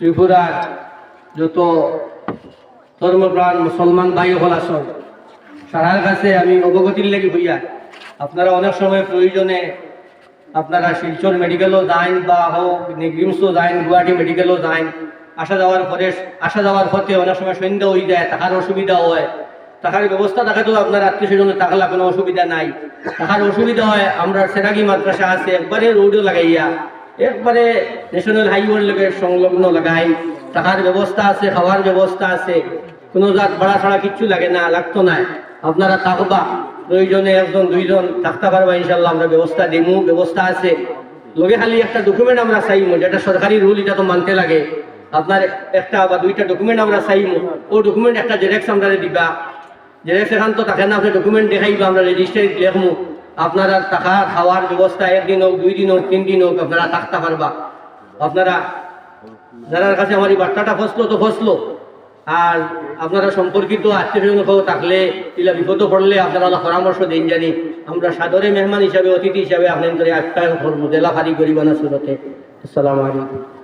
ত্রিপুরার যত ধর্মপ্রাণ মুসলমান ভাই হল আসন সারার কাছে আমি অবগতির লেগে হইয়া আপনারা অনেক সময় প্রয়োজনে আপনারা শিলচর মেডিকেলও যান বা হোক নিগরিমসও যান গুয়াহাটি মেডিকেলও যান আসা যাওয়ার পরে, আসা যাওয়ার পথে অনেক সময় সন্ধ্যা হয়ে যায়, তাহার অসুবিধা হয়। টাকার ব্যবস্থা থাকাতেও আপনার আত্মীয় স্বজনের টাকলা কোনো অসুবিধা নাই। তাহার অসুবিধা হয়, আমরা সেরাগি মাদ্রাসা আছে, একবারে রোডও লাগাইয়া একবারে ন্যাশনাল হাইওয়ের লোকের সংলগ্ন লাগাই টাকার ব্যবস্থা আছে, খাওয়ার ব্যবস্থা আছে। কোনো জাত ভাড়া ছাড়া কিচ্ছু লাগে না, লাগতো না। আপনারা থাকবা, দুইজনে একজন, দুইজন, থাকতে পারবা ইনশাল্লাহ আমরা ব্যবস্থা দিমু, ব্যবস্থা আছে। লগে খালি একটা ডকুমেন্ট আমরা চাইমু, যেটা সরকারি রুল এটা তো মানতে লাগে। আপনার একটা বা দুইটা ডকুমেন্ট আমরা চাইমু, ও ডকুমেন্ট একটা জেরেক্স আমরা দিবা। জেরেক্স এখান তো থাকে না, আপনি ডকুমেন্ট দেখাইবা, আমরা রেজিস্ট্রি লেখমু। আপনারা টাকা খাওয়ার ব্যবস্থা একদিন হোক, দুই দিন হোক, তিন দিন হোক, আপনারা থাকতে পারবা। আপনারা, যারা কাছে আমার এই বার্তাটা ফসলো তো ফসলো। আর আপনারা সম্পর্কিত আত্মীয় স্বজন থাকলে এগুলা বিপদ পড়লে আপনারা পরামর্শ দিন জানি। আমরা সাদরে মেহমান হিসাবে, অতিথি হিসাবে আপনাদের আপ্যায়ন করব জেলা ফারি গরিবানা সুরতে। আসসালামু আলাইকুম।